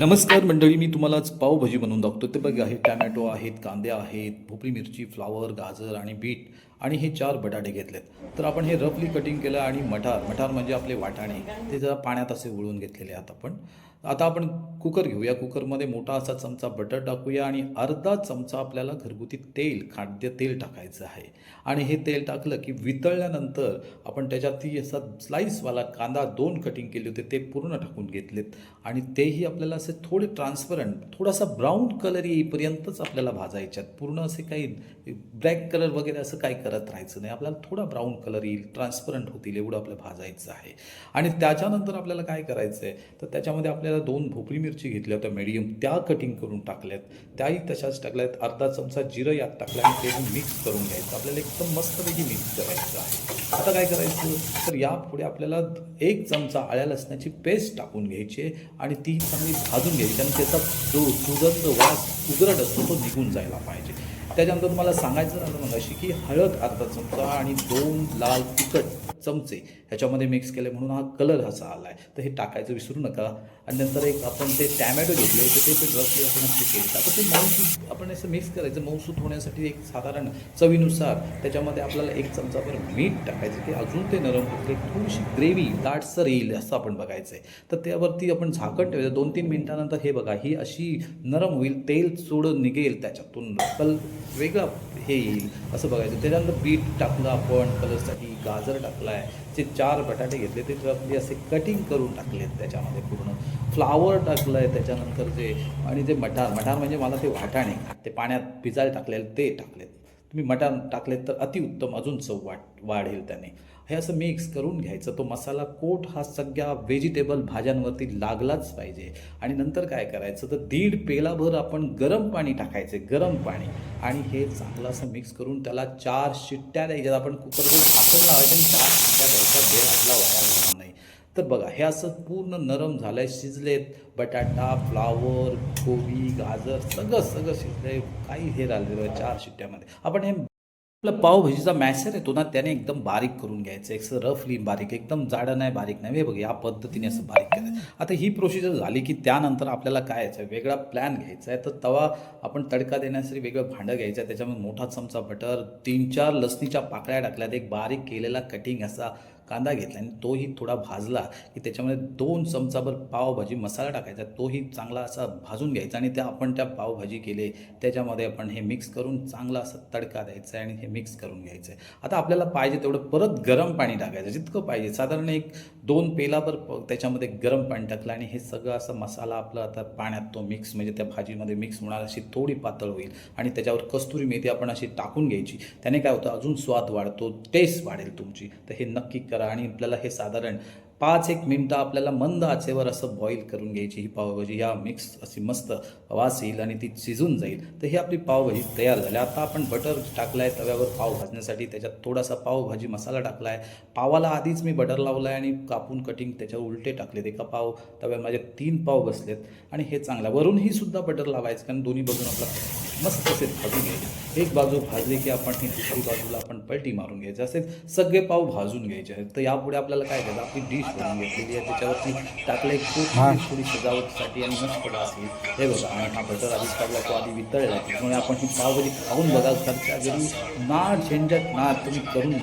नमस्कार मंडळी मी तुम्हाला पावभाजी बनवून दाखवतो ते बघा हे टॅमॅटो आहेत कांदे आहेत भोपळी मिरची फ्लावर गाजर आणि बीट. आणि हे चार बटाटे घेतलेत. तर आपण हे रफली कटिंग केलं आणि मठार मठार म्हणजे आपले वाटाणे ते जरा पाण्यात असे उळून घेतलेले आहेत आपण. आता आपण कुकर घेऊया. कुकरमध्ये मोठा असा चमचा बटर टाकूया आणि अर्धा चमचा आपल्याला घरगुती तेल खाद्य तेल टाकायचं आहे. आणि हे तेल टाकलं की वितळल्यानंतर आपण त्याच्यात ती असा स्लाईसवाला कांदा दोन कटिंग केले होते ते पूर्ण टाकून घेतलेत. आणि तेही आपल्याला असे थोडे ट्रान्सपरंट थोडासा ब्राऊन कलर येईपर्यंतच आपल्याला भाजायच्यात पूर्ण असे काही ब्लॅक कलर वगैरे असं काही करत राहायचं नाही. आपल्याला थोडा ब्राऊन कलर येईल ट्रान्सपरंट होतील एवढं आपलं भाजायचं आहे. आणि त्याच्यानंतर आपल्याला काय करायचं आहे तर त्याच्यामध्ये आपल्याला दोन भोपळी मिरची घेतल्या होत्या मीडियम त्या कटिंग करून टाकल्यात. त्याही तशाच टाकल्यात. अर्धा चमचा जिरं यात टाकलं आणि ते मिक्स करून घ्यायचं. आपल्याला एकदम मस्तपैकी मिक्स करायचं आहे. आता काय करायचं? तर यापुढे आपल्याला एक चमचा आळ्या लसणाची पेस्ट टाकून घ्यायची आहे आणि ती चांगली भाजून घ्यायची. आणि त्याचा जो सुगंध वास उगरट असतो तो निघून जायला पाहिजे. त्याच्यानंतर तुम्हाला सांगायचं झालं मग अशी की हळद अर्धा चमचा आणि दोन लाल तिखट. चमचे ह्याच्यामध्ये मिक्स केले म्हणून हा कलर असा आला आहे तर हे टाकायचं विसरू नका. आणि नंतर एक आपण ते टॅमॅटो घेतले होते ते पण रफली आपण असे केले. आता ते मऊसूत आपण असं मिक्स करायचं. मऊसूत होण्यासाठी एक साधारण चवीनुसार त्याच्यामध्ये आपल्याला एक चमचाभर मीठ टाकायचं की अजून ते नरम होते थोडीशी ग्रेव्ही दाटसर येईल असं आपण बघायचं आहे तर त्यावरती आपण झाकण ठेवायचं दोन तीन मिनिटानंतर हे बघा ही अशी नरम होईल. तेल सोडं निघेल त्याच्यातून. कल वेगळा हे येईल असं बघायचं. त्याच्यानंतर बीट टाकलं आपण कलरसाठी गाजर टाकला आहे. जे चार बटाटे घेतले ते आपली असे कटिंग करून टाकलेत त्याच्यामध्ये पूर्ण. फ्लावर टाकलं आहे त्याच्यानंतर जे आणि जे मटार मटार म्हणजे मला ते वाटाणे. ते पाण्यात भिजायला टाकलेले ते टाकलेत. तुम्ही मटार टाकलेत तर अतिउत्तम अजून चव वाट वाढेल त्याने. हे असं मिक्स करून घ्यायचं. तो मसाला कोट हा सगळ्या व्हेजिटेबल भाज्यांवरती लागलाच पाहिजे. आणि नंतर काय करायचं? तर दीड पेलाभर आपण गरम पाणी टाकायचे गरम पाणी. आणि हे चांगलं असं मिक्स करून त्याला चार शिट्ट्या द्यायच्या. आपण कुकरवर झाकण लावायचं आणि चार शिट्ट्या द्यायचा वेळ आपला वाया जाणार नाही. तर बघा हे असं पूर्ण नरम झालं आहे शिजलेत बटाटा फ्लावर कोबी गाजर सगळं सगळं शिजलं काही हे राहिलेलं चार शिट्ट्यामध्ये. आपण हे आपला पावभाजीचा मॅसर येतो ना त्याने एकदम बारीक करून घ्यायचं एक रफली बारीक एकदम जाडं नाही बारीक नाही. हे बघ या पद्धतीने असं बारीक करायचं आता ही प्रोसिजर झाली की त्यानंतर आपल्याला काय यायचं आहे? वेगळा प्लॅन घ्यायचा आहे. तर तवा आपण तडका देण्यासाठी वेगळं भांडं घ्यायचं आहे. त्याच्यामध्ये मोठा चमचा बटर तीन चार लसणीच्या पाकळ्या टाकल्यात. एक बारीक केलेला कटिंग असा कांदा घेतला आणि तोही थोडा भाजला की त्याच्यामध्ये दोन चमचाभर पावभाजी मसाला टाकायचा तोही चांगला असा भाजून घ्यायचा आणि त्या आपण त्या पावभाजी केले त्याच्यामध्ये आपण हे मिक्स करून चांगला असा तडका द्यायचा आहे आणि हे मिक्स करून घ्यायचं आहे. आता आपल्याला पाहिजे तेवढं परत गरम पाणी टाकायचं जितकं पाहिजे. साधारण एक दोन पेलाभर प- त्याच्यामध्ये गरम पाणी टाकलं आणि हे सगळं असं मसाला आपला आता पाण्यात तो मिक्स म्हणजे त्या भाजीमध्ये मिक्स होणार अशी थोडी पातळ होईल आणि त्याच्यावर कस्तुरी मेथी आपण अशी टाकून घ्यायची. त्याने काय होतं? अजून स्वाद वाढतो टेस्ट वाढेल तुमची. तर हे नक्की करा आणि आपल्याला हे साधारण पाच एक मिनटं आपल्याला मंद आचेवर असं बॉईल करून घ्यायची ही पावभाजी ह्या मिक्स अशी मस्त वास येईल आणि ती शिजून जाईल. तर ही आपली पावभाजी तयार झाली. आता आपण बटर टाकलं आहे तव्यावर पाव भाजण्यासाठी. त्याच्यात थोडासा पावभाजी मसाला टाकला आहे पावाला आधीच मी बटर लावलं आहे आणि कापून कटिंग त्याच्यावर उलटे टाकलेत. एका पाव तव्यावर माझे तीन पाव बसलेत आणि हे चांगलं वरूनही वरून सुद्धा बटर लावायचं कारण दोन्ही बाजून आपला मस्त असे भाजून घ्यायची. एक बाजू भाजली की आपण ही दुसरी बाजूला आपण पलटी मारून घ्यायचे असे सगळे पाव भाजून घ्यायचे आहेत. तर यापुढे आपल्याला काय करायचं? आपली डिश बनवून घेतलेली आहे. त्याच्यावरती टाकले खूप थोडी सजावटसाठी आणि मस्त असेल हे बघा आणि हा बटर आधीच टाकला तो आधी वितळला. त्यामुळे आपण ही पावभाजी खाऊन बघा घरच्या घरी ना झंझट ना तुम्ही करून